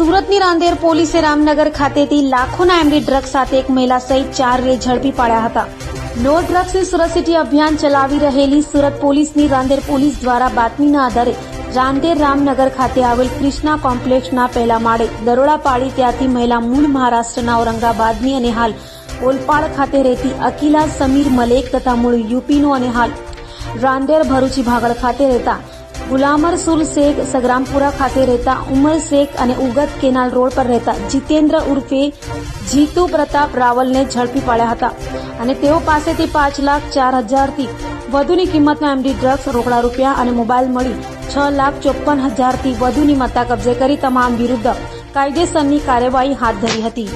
સુરતની રાંદેર પોલીસે રામનગર ખાતેથી લાખોના એમડી ડ્રગ્સ સાથે એક મહિલા સહિત ચારને ઝડપી પાડ્યા હતા. નો ડ્રગ્સની સુરત સિટી અભિયાન ચલાવી રહેલી સુરત પોલીસની રાંદેર પોલીસ દ્વારા બાતમીના આધારે રાંદેર રામનગર ખાતે આવેલ ક્રિષ્ના કોમ્પ્લેક્ષના પહેલા માળે દરોડા પાડી ત્યાંથી મહિલા મૂળ મહારાષ્ટ્રના ઔરંગાબાદની અને હાલ ઓલપાડ ખાતે રહેતી અકિલા સમીર મલેક તથા મૂળ યુપીનો અને હાલ રાંદેર ભરૂચી ભાગળ ખાતે રહેતા ગુલામર સુર શેખ સગ્રામપુરા ખાતે રહેતા ઉમર શેખ અને ઉગત કેનાલ રોડ પર રહેતા જીતેન્દ્ર ઉર્ફે જીતુ પ્રતાપ રાવલને ઝડપી પાડ્યા હતા અને તેઓ પાસેથી પાંચ લાખ ચાર હજારથી વધુની કિંમતના એમડી ડ્રગ્સ, રોકડા રૂપિયા અને મોબાઈલ મળી છ લાખ ચોપન હજારથી વધુની મત્તા કબજે કરી તમામ વિરુદ્ધ કાયદેસરની કાર્યવાહી હાથ ધરી હતી.